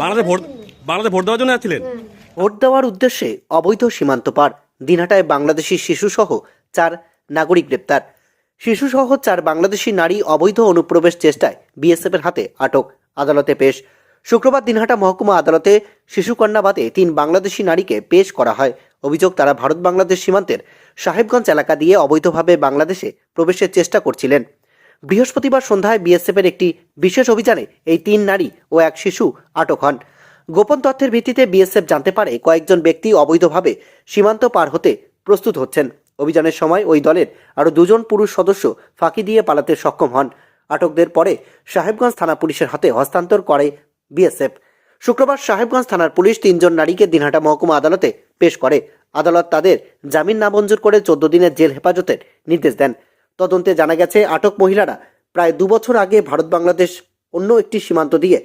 বাংলাদেশে ভোট বাংলাদেশে ভোট দেওয়ার জন্য যাচ্ছিলেন? ভোট দেওয়ার উদ্দেশ্যে অবৈধ সীমান্ত পার দিনহাটায় বাংলাদেশি শিশুসহ চার নাগরিক গ্রেপ্তার। শিশুসহ চার বাংলাদেশি নারী অবৈধ অনুপ্রবেশ চেষ্টায় বিএসএফের হাতে আটক আদালতে পেশ। শুক্রবার দিনহাটা মহকুমা আদালতে শিশুকন্যা বাদে তিন বাংলাদেশি নারীকে পেশ করা হয়। অভিযোগ, তারা ভারত বাংলাদেশ সীমান্তের সাহেবগঞ্জ এলাকা দিয়ে অবৈধভাবে বাংলাদেশে প্রবেশের চেষ্টা করছিলেন। বৃহস্পতিবার সন্ধ্যায় বিএসএফের একটি বিশেষ অভিযানে এই তিন নারী ও এক শিশু আটক হন। গোপন তথ্যের ভিত্তিতে বিএসএফ জানতে পারে কয়েকজন ব্যক্তি অবৈধভাবে সীমান্ত পার হতে প্রস্তুত হচ্ছেন। অভিযানের সময় ওই দলের আরও দুজন পুরুষ সদস্য ফাঁকি দিয়ে পালাতে সক্ষম হন। আটকদের পরে সাহেবগঞ্জ থানা পুলিশের হাতে হস্তান্তর করে বিএসএফ। শুক্রবার সাহেবগঞ্জ থানার পুলিশ তিনজন নারীকে দিনহাটা মহকুমা আদালতে পেশ করে। আদালত তাদের জামিন নামঞ্জুর করে চোদ্দ দিনের জেল হেফাজতের নির্দেশ দেন। তদন্তে জানা গেছে, আটক মহিলারা প্রায় দুবছর আগে ভারত বাংলাদেশ অন্য একটি সীমান্ত দিয়ে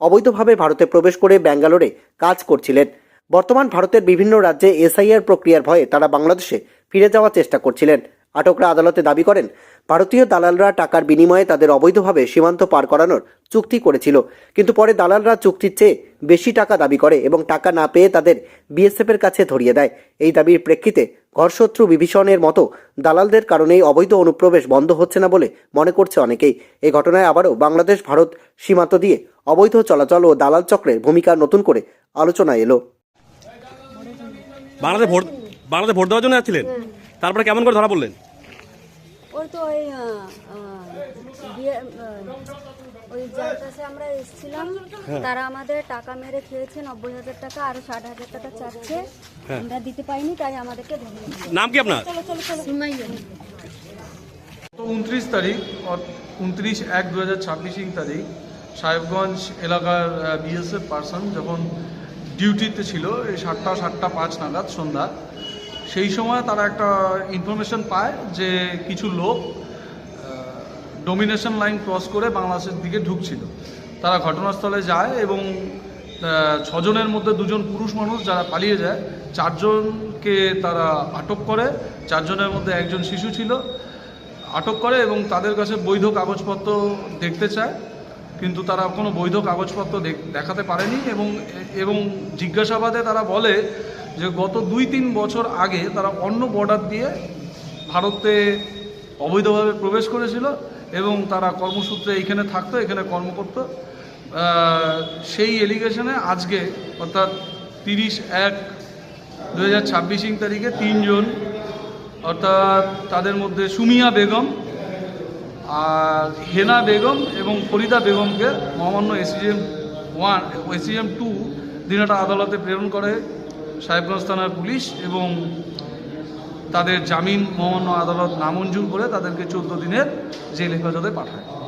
অবৈধভাবে ভারতে প্রবেশ করে ব্যাঙ্গালোরে কাজ করছিলেন। বর্তমান ভারতের বিভিন্ন রাজ্যে এসআইআর প্রক্রিয়ার ভয়ে তারা বাংলাদেশে ফিরে যাওয়ার চেষ্টা করছিলেন। আটকরা আদালতে দাবি করেন, ভারতীয় দালালরা টাকার বিনিময়ে তাদের অবৈধভাবে সীমান্ত পার করানোর চুক্তি করেছিল, কিন্তু পরে দালালরা চুক্তির চেয়ে বেশি টাকা দাবি করে এবং টাকা না পেয়ে তাদের বিএসএফের কাছে ধরিয়ে দেয়। এই দাবির প্রেক্ষিতে ঘরশত্রু বিভীষণের মতো দালালদের কারণেই অবৈধ অনুপ্রবেশ বন্ধ হচ্ছে না বলে মনে করছে অনেকেই। এই ঘটনায় আবারও বাংলাদেশ ভারত সীমান্ত দিয়ে অবৈধ চলাচল ও দালাল চক্রের ভূমিকা নতুন করে আলোচনায় এলো। বাংলাদেশ ভোট বাংলাদেশ ভোট দেওয়ার জন্য যাচ্ছিলেন তারপরে কেমন করে ধরা পড়লেন? ওই তো ওই ওই যার কাছে আমরা এসেছিলাম। তারা আমাদের টাকা মেরে খেয়েছে নব্বই হাজার টাকা আর ষাট হাজার টাকা চাচ্ছে। আমরা দিতে পাইনি তাই আমাদেরকে নাম কি আপনার? চলো চলো চলো। তো উনত্রিশ তারিখ উনত্রিশ এক দু হাজার ছাব্বিশ তারিখ সাহেবগঞ্জ এলাকার বিএসএফ পার্সন যখন ডিউটিতে ছিল এই সাতটা সাতটা পাঁচ নাগাদ সন্ধ্যা সেই সময় তারা একটা ইনফরমেশন পায় যে কিছু লোক ডোমিনেশন লাইন ক্রস করে বাংলাদেশের দিকে ঢুকছিল। তারা ঘটনাস্থলে যায় এবং ছজনের মধ্যে দুজন পুরুষ মানুষ যারা পালিয়ে যায়, চারজনকে তারা আটক করে। চারজনের মধ্যে একজন শিশু ছিল। আটক করে এবং তাদের কাছে বৈধ কাগজপত্র দেখতে চায়। কিন্তু তারা কোনো বৈধ কাগজপত্র দেখ- দেখাতে পারেনি এবং এবং জিজ্ঞাসাবাদে তারা বলে যে গত দুই তিন বছর আগে তারা অন্য বর্ডার দিয়ে ভারতে অবৈধভাবে প্রবেশ করেছিল এবং তারা কর্মসূত্রে এইখানে থাকতো, এখানে কর্ম করতো। সেই এলিগেশনে আজকে, অর্থাৎ তিরিশ এক দু হাজার ছাব্বিশ তারিখে তিনজন, অর্থাৎ তাদের মধ্যে সুমিয়া বেগম আর হেনা বেগম এবং ফরিদা বেগমকে মহামান্য এসিএম ওয়ান এসিএম টু দিনাটা আদালতে প্রেরণ করে। সাহেবগঞ্জ থানার পুলিশ এবং তাদের জামিন মহামান্য আদালত নামঞ্জুর করে তাদেরকে চোদ্দ দিনের জেল হেফাজতে পাঠায়।